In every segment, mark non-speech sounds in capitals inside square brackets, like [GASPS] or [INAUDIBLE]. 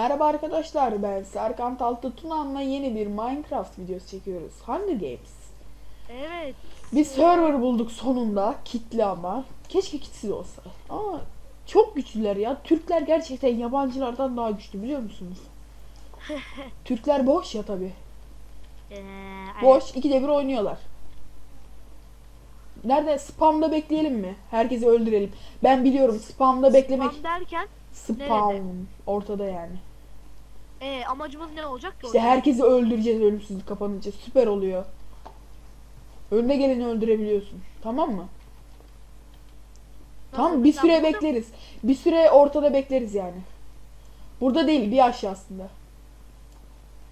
Merhaba arkadaşlar ben Serkan Taltı Tuna'nla yeni bir Minecraft videosu çekiyoruz. Hunger Games. Evet. Bir server bulduk sonunda. Kitli ama. Keşke kitsiz olsa. Ama çok güçlüler ya. Türkler gerçekten yabancılardan daha güçlü biliyor musunuz? [LAUGHS] Türkler boş ya tabi. Ee, Boş. ikide bir oynuyorlar. Nerede? Spamda bekleyelim mi? Herkesi öldürelim. Ben biliyorum spamda beklemek Spam derken spam nerede? ortada yani. Ee, amacımız ne olacak ki? İşte orada? herkesi öldüreceğiz ölümsüzlük kapanınca. Süper oluyor. Önüne geleni öldürebiliyorsun. Tamam mı? Tamam bir süre burada- bekleriz. Bir süre ortada bekleriz yani. Burada değil bir aşağısında.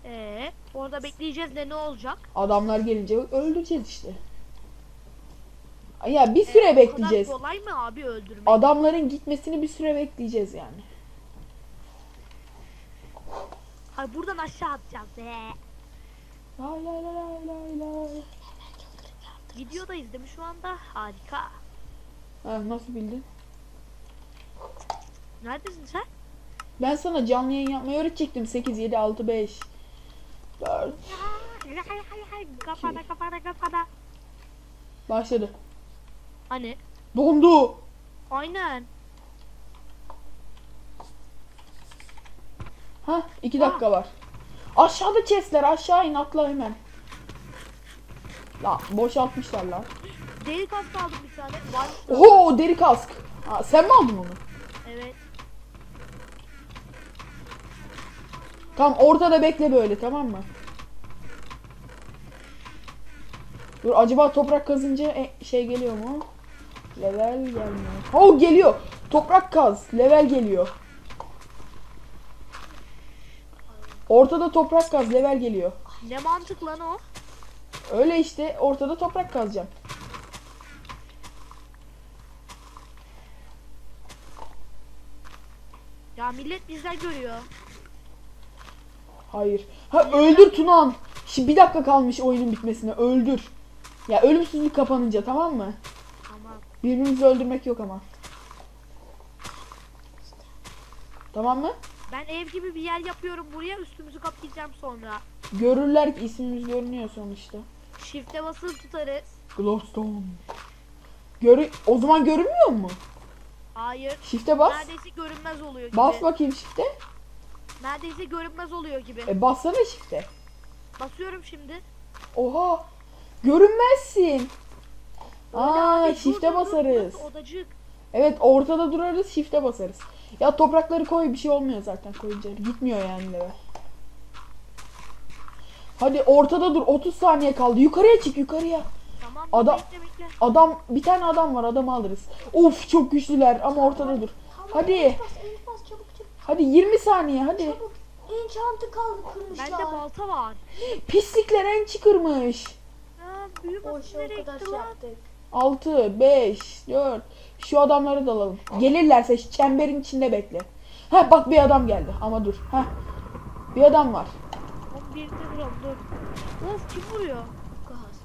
Ee, orada bekleyeceğiz de ne olacak? Adamlar gelince öldüreceğiz işte. Ya bir Ee, süre o bekleyeceğiz. kolay mı abi öldürmek? Adamların gitmesini bir süre bekleyeceğiz yani. Hayır buradan aşağı atacağız. Ee, Lay lay lay lay lay videodayız değil mi şu anda? Harika. Ha, nasıl bildin? Neredesin sen? Ben sana canlı yayın yapmayı öğretecektim. 8, 7, 6, 5, 4. Kafana kafana kafana. Başladı. Hani? Dondu. Aynen. Ha 2 dakika var. Aşağıda chestler aşağı in atla hemen. La boşaltmışlar lan. Deri kask aldım bir tane. Var. Oho deri kask. Ha, sen mi aldın onu? Evet. Tamam ortada bekle böyle tamam mı? Dur acaba toprak kazınca e, şey geliyor mu? Level gelmiyor. Oh geliyor. Toprak kaz. Level geliyor. Ortada toprak kaz. Level geliyor. Ne mantık lan o? Öyle işte ortada toprak kazacağım. Ya millet bizden görüyor. Hayır. Ha öldür Tunan. Şimdi bir dakika kalmış oyunun bitmesine. Öldür. Ya ölümsüzlük kapanınca tamam mı? Tamam. Birbirimizi öldürmek yok ama. Tamam mı? Ben ev gibi bir yer yapıyorum buraya üstümüzü kaplayacağım sonra. Görürler ki ismimiz görünüyor sonuçta. Shift'e basılı tutarız. Glowstone. Görü o zaman görünmüyor mu? Hayır. Shift'e bas. Neredeyse görünmez oluyor gibi. Bas bakayım shift'e. Neredeyse görünmez oluyor gibi. E bassana shift'e. Basıyorum şimdi. Oha. Görünmezsin. Öyle Aa abi, shift'e dur, dur, basarız. Odacık. Evet ortada durarız shift'e basarız. Ya toprakları koy bir şey olmuyor zaten koyunca. Gitmiyor yani level. Hadi ortada dur 30 saniye kaldı. Yukarıya çık yukarıya. Tamam Adam- bekle bekle. Adam bir tane adam var adamı alırız. Of çok güçlüler ama ortada dur. Hadi. Elif bas, elif bas çabuk çabuk Hadi 20 saniye hadi. çabuk. Enchant'ı kaldı kırmışlar. Bende balta var. Pislikler en çıkırmış. Ha, büyü Boş o kadar şey yaptık. 6, 5, 4. Şu adamları da alalım. Gelirlerse çemberin içinde bekle. Ha bak bir adam geldi ama dur. Ha. Bir adam var. 11 vuruyorum dur. Of kim vuruyor? Gaz.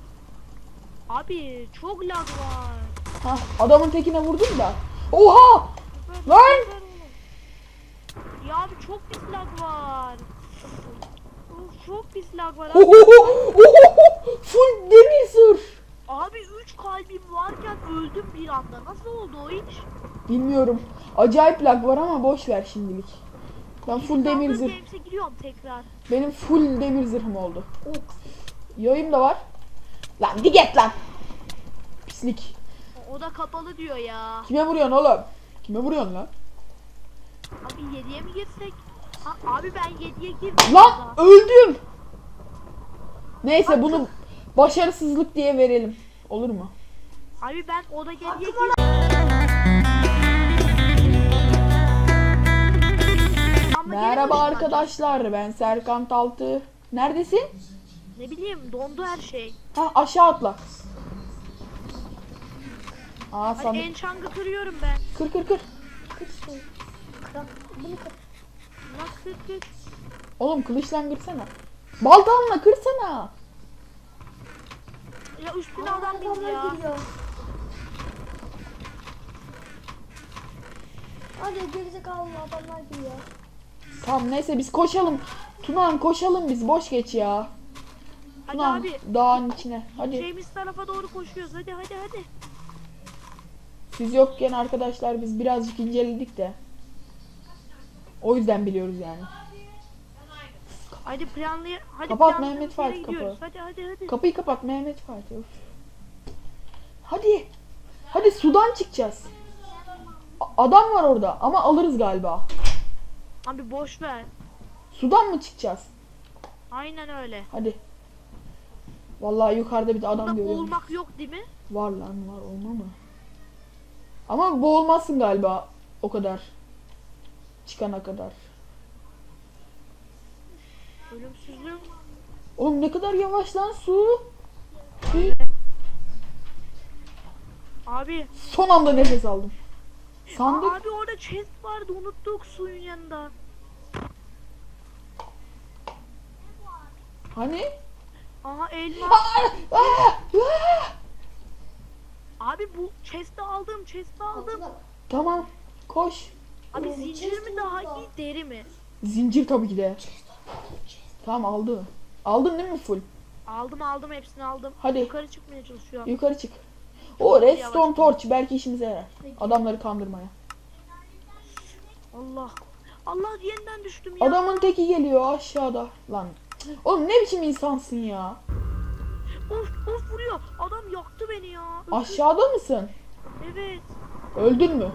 Abi çok lag var. Ha adamın tekine vurdum da. Oha! Süper, Lan! Ya abi çok pis lag var. Of çok pis lag var abi. Ohoho! Full demir zırh. Abi 3 kalbim varken öldüm bir anda. Nasıl oldu o iş? Bilmiyorum. Acayip lag var ama boş ver şimdilik. Ben full demir zırh. Games'e giriyorum tekrar. Benim full demir zırhım oldu. Ok. Yayım da var. Lan diget lan. Pislik. O- da kapalı diyor ya. Kime vuruyorsun oğlum? Kime vuruyorsun lan? Abi 7'ye mi girsek? Ha, abi ben 7'ye girdim. Lan burada. öldüm. Neyse bunu başarısızlık diye verelim. Olur mu? Abi ben o da 7'ye girdim. Ama gene Merhaba arkadaşlar ben Serkan Taltı. Neredesin? Ne bileyim dondu her şey. Ha aşağı atla. Aa Hadi sandık. enchant'ı kırıyorum ben. Kır kır kır. Kır şunu. Kırak. Bunu kır. Nasıl kır? Oğlum kılıçla kırsana. Baltanla kırsana. Ya üstüne Aa, adam bindi ya. geliyor. Hadi gerizekalı adamlar geliyor. Tamam neyse biz koşalım. Tunan koşalım biz boş geç ya. Hadi abi. dağın içine. Hadi. Şeyimiz tarafa doğru koşuyoruz. Hadi hadi hadi. Siz yokken arkadaşlar biz birazcık inceledik de. O yüzden biliyoruz yani. Hadi planlay hadi Kapat Mehmet Fatih, kapı. Hadi hadi hadi. Kapıyı kapat Mehmet Fatih. Hadi. Hadi sudan çıkacağız. A- adam var orada ama alırız galiba. Abi boş ver. Sudan mı çıkacağız? Aynen öyle. Hadi. Vallahi yukarıda bir de adam görüyorum. boğulmak yok değil mi? Var lan var olma mı? Ama boğulmazsın galiba o kadar. Çıkana kadar. Ölümsüzlüğüm. Oğlum ne kadar yavaş lan su. Abi. Son anda nefes aldım. Aa, Sandık. abi orada chest vardı unuttuk suyun yanında. Hani? Aha elma. Aa, aa! Abi bu chest'i aldım chest'i aldım. Tamam. Koş. Abi zincir chest mi daha iyi deri mi? Zincir tabii ki de. Tamam aldı. Aldın değil mi full? Aldım aldım hepsini aldım. Hadi. Yukarı çıkmaya çalışıyorum. Yukarı çık. O redstone torch belki işimize yarar. Adamları kandırmaya. Allah. Allah yeniden düştüm ya. Adamın teki geliyor aşağıda. Lan. Oğlum ne biçim insansın ya? Of of vuruyor. Adam yaktı beni ya. Öldü. Aşağıda mısın? Evet. Öldün mü?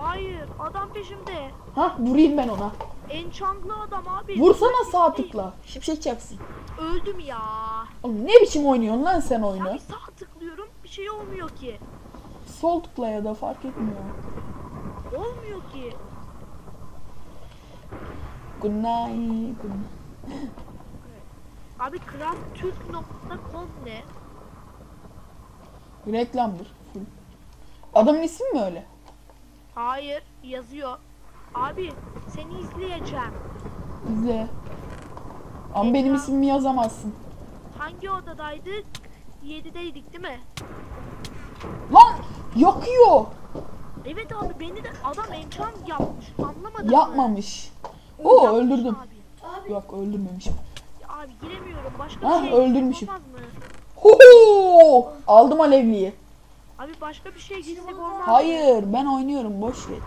Hayır. Adam peşimde. Ha vurayım ben ona. Enchantlı adam abi. Vursana sağ tıkla. Şimşek çaksın. Öldüm ya. Oğlum ne biçim oynuyorsun lan sen oyunu? Abi sağ tıklıyorum bir şey olmuyor ki. Sol tıkla ya da fark etmiyor. Olmuyor ki. Good night. Good night. Abi crafttürk.com ne? Reklamdır. Adamın ismi mi öyle? Hayır yazıyor. Abi seni izleyeceğim. İzle. Ama benim Reklam. ismimi yazamazsın. Hangi odadaydık? 7'deydik değil mi? Lan yakıyor. Evet abi beni de adam enchant yapmış. Anlamadım. mı? Yapmamış. Oo Yapmış öldürdüm. Abi. Abi Yok öldürmemişim. Ya abi giremiyorum. Başka Ah, bir şey öldürmüşüm. olmaz mı? Ho Aldım alevliyi. Abi başka bir şey girsek olmaz mı? Hayır ben oynuyorum boş geç.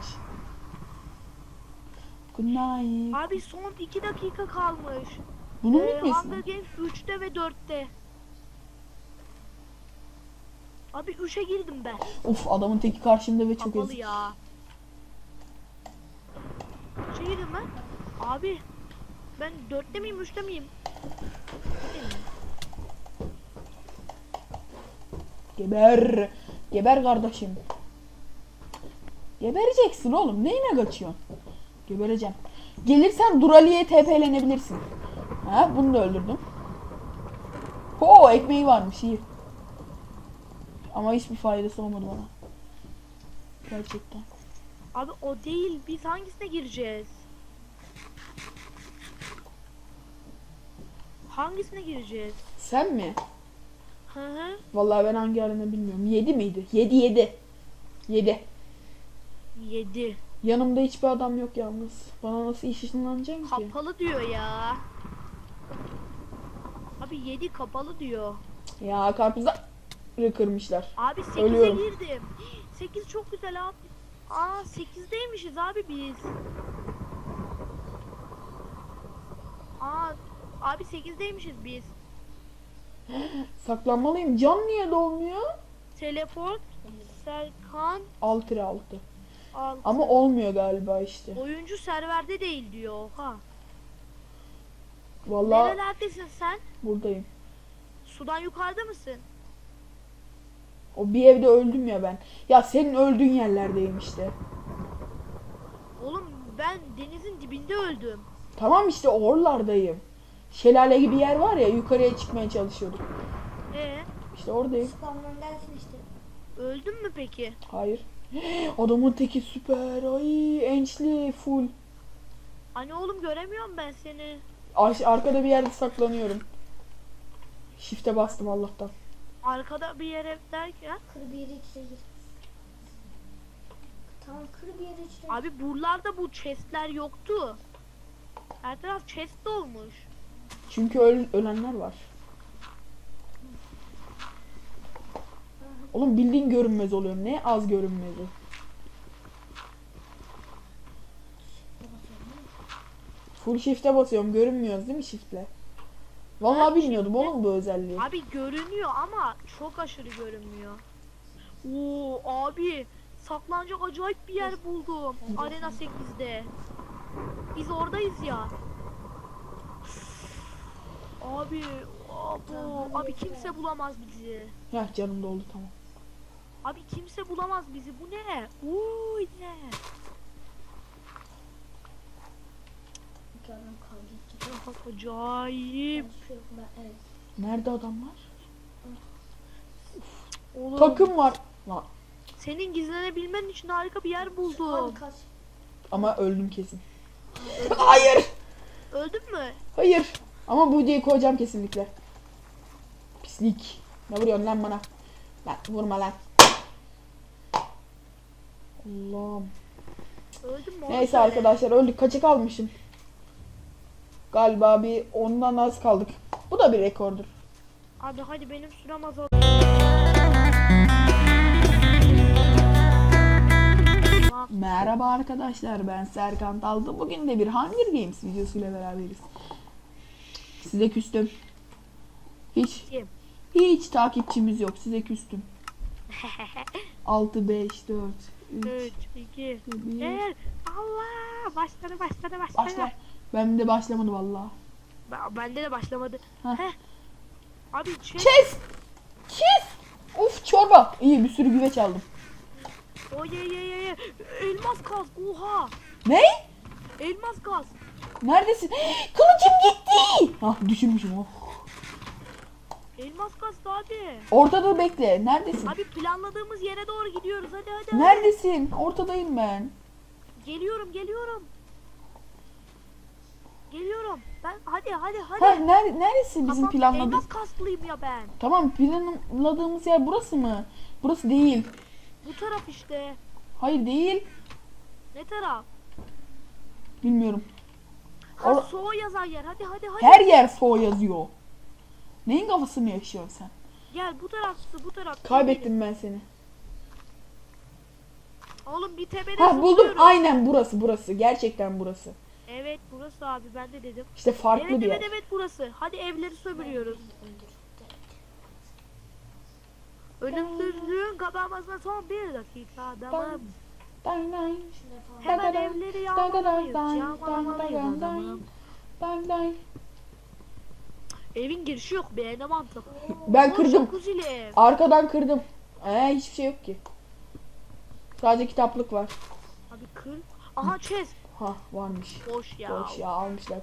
Good night. Abi son 2 dakika kalmış. Bunu mu Ee? Hunger Games 3'te ve 4'te. Abi 3'e girdim ben. Of adamın teki karşımda ve çok Kapalı ya. 3'e girdim ben. Abi ben 4'te miyim 3'te miyim? Geber. Geber kardeşim. Gebereceksin oğlum. Neyine kaçıyorsun? Gebereceğim. Gelirsen Durali'ye TP'lenebilirsin. Ha bunu da öldürdüm. Ho ekmeği varmış iyi. Ama hiçbir faydası olmadı bana. Gerçekten. Abi o değil. Biz hangisine gireceğiz? Hangisine gireceğiz? Sen mi? Hı hı. Vallahi ben hangi arena bilmiyorum. 7 miydi? 7 7. 7. 7. Yanımda hiçbir adam yok yalnız. Bana nasıl iş ışınlanacağım ki? Kapalı diyor ya. Abi 7 kapalı diyor. Ya karpuzda kırmışlar. Abi 8'e Ölüyorum. girdim. 8 çok güzel abi. Aa 8'deymişiz abi biz. Aa abi 8'deymişiz biz. [GASPS] Saklanmalıyım. Can niye dolmuyor? Teleport Serkan 6 lira 6. al. Ama olmuyor galiba işte. Oyuncu serverde değil diyor. Ha. Vallahi Nerelerdesin sen? buradayım. Sudan yukarıda mısın? O bir evde öldüm ya ben. Ya senin öldüğün yerlerdeyim işte. Oğlum ben denizin dibinde öldüm. Tamam işte oralardayım. Şelale gibi yer var ya yukarıya çıkmaya çalışıyorduk. E İşte oradayım. spamlarındansın işte. öldün mü peki? Hayır. [GASPS] Adamın teki süper. Ay ençli full. Hani oğlum göremiyorum ben seni. Aş- arkada bir yerde saklanıyorum. Shift'e bastım Allah'tan. Arkada bir yere derken. Kır bir yere gir. Tamam kır bir yere içine gir. Abi buralarda bu chestler yoktu. Her taraf chest olmuş. Çünkü öl- ölenler var. Oğlum bildiğin görünmez oluyorum. Ne az görünmezi. Full shift'e basıyorum. Görünmüyoruz değil mi shift'le? Vallahi bilmiyordum oğlum bu özelliği. Abi görünüyor ama çok aşırı görünmüyor. Oo abi saklanacak acayip bir yer buldum. Arena 8'de. Biz oradayız ya. Abi, abo, abi kimse bulamaz bizi. Heh canım doldu tamam. Abi kimse bulamaz bizi. Bu ne? Uy ne? Adam kavga edecek. Acayip. Nerede adamlar? Oğlum, Takım var. Lan. senin gizlenebilmen için harika bir yer Hadi buldum. kaç. Ama öldüm kesin. Hayır. Öldün mü? Hayır. Ama bu diye koyacağım kesinlikle. Pislik. Ne vuruyorsun lan bana? Lan vurma lan. Allah'ım. Neyse arkadaşlar öldük. Kaça kalmışım? Galiba bir ondan az kaldık. Bu da bir rekordur. Abi hadi benim sürem azaldı. Merhaba arkadaşlar ben Serkan Taldı. Bugün de bir Hunger Games videosuyla beraberiz. Size küstüm. Hiç hiç takipçimiz yok. Size küstüm. 6 5 4 3 3, 2, 1 1. Allah! Başladı, başladı, başladı. Başla. Ben de başlamadı vallahi. Ben- Bende de başlamadı. Heh. Heh. Abi şey... Kes! Kes! Of çorba. İyi bir sürü güveç aldım. O ye ye ye. Elmas gaz. Oha! Ne? Elmas gaz. Neredesin? [GASPS] Kılıcım gitti. Ah düşürmüşüm oh. Elmas gaz hadi. Ortada bekle. Neredesin? Abi planladığımız yere doğru gidiyoruz. Hadi hadi. hadi. Neredesin? Ortadayım ben. Geliyorum, geliyorum. Geliyorum. Ben hadi hadi hadi. Ha, ner neredesin bizim Kafam- planladığımız? Elmas kaslıyım ya ben. Tamam planladığımız yer burası mı? Burası değil. Bu taraf işte. Hayır değil. Ne taraf? Bilmiyorum. Ha Or- soğuk yazan yer. Hadi hadi hadi. Her yer so yazıyor. Neyin kafasını yaşıyorsun sen? Gel bu tarafsı bu taraf. Kaybettim ben seni. Oğlum bir tepede Ha buldum. zıplıyoruz. Aynen burası burası. Gerçekten burası. Evet burası abi ben de dedim. İşte farklı evet bir yer. evet evet burası. Hadi evleri sömürüyoruz. Ölümsüzlüğün kapanmasına son bir dakika. Tamam. Dang dang. Hemen evleri yağmalamayız. dang, adamım. Dang dang. Evin girişi yok be ne mantık. Ben kırdım. jacuzzi'li ev. Arkadan kırdım. Ee, hiçbir şey yok ki. Sadece kitaplık var. Abi kır. Aha chest. Ha varmış. Boş ya. Boş ya almışlar.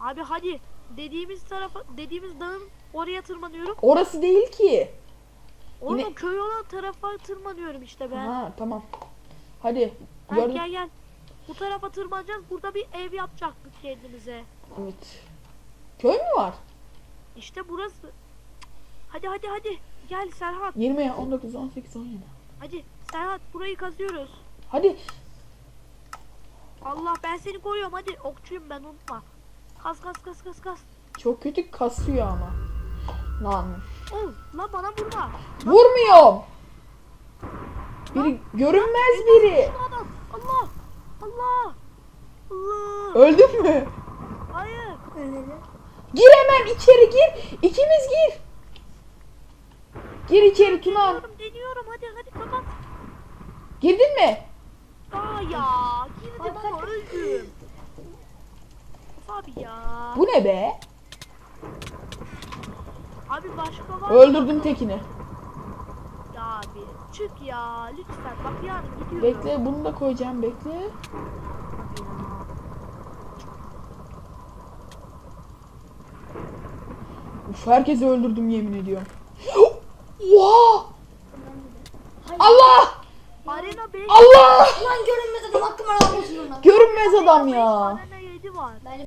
Abi hadi dediğimiz tarafa dediğimiz dağın oraya tırmanıyorum. Orası değil ki. Oğlum Yine- köy olan tarafa tırmanıyorum işte ben. Ha tamam. Hadi. Ha, Gördün. gel gel. Bu tarafa tırmanacağız. Burada bir ev yapacaktık kendimize. Evet. Köy mü var? İşte burası. Hadi hadi hadi. Gel Serhat. 20, 19, 18, 17. Hadi Serhat burayı kazıyoruz. Hadi. Allah ben seni koruyorum hadi. Okçuyum ben unutma. Kaz kaz kaz kaz kaz. Çok kötü kasıyor ama. Lan. Oh lan bana vurma. Vurmuyorum. Biri görünmez biri. Şu adam. Allah. Allah. Allah. Öldün mü? Hayır. Gir hemen içeri gir. İkimiz gir. Gir içeri Tuna. Deniyorum deniyorum hadi hadi kapat. Girdin mi? Aa ya. Girdim ama öldüm. Abi ya. Bu ne be? Abi başka var mı? Öldürdüm tekini. Ya abi çık ya lütfen bak yarın gidiyorum. Bekle bunu da koyacağım bekle. Uf herkesi öldürdüm yemin ediyorum. [GASPS] Oha! Allah! Arena 5 Allah! Lan görünmez adam hakkımı almasın ondan. Görünmez adam ya. Arena 7 var. Ben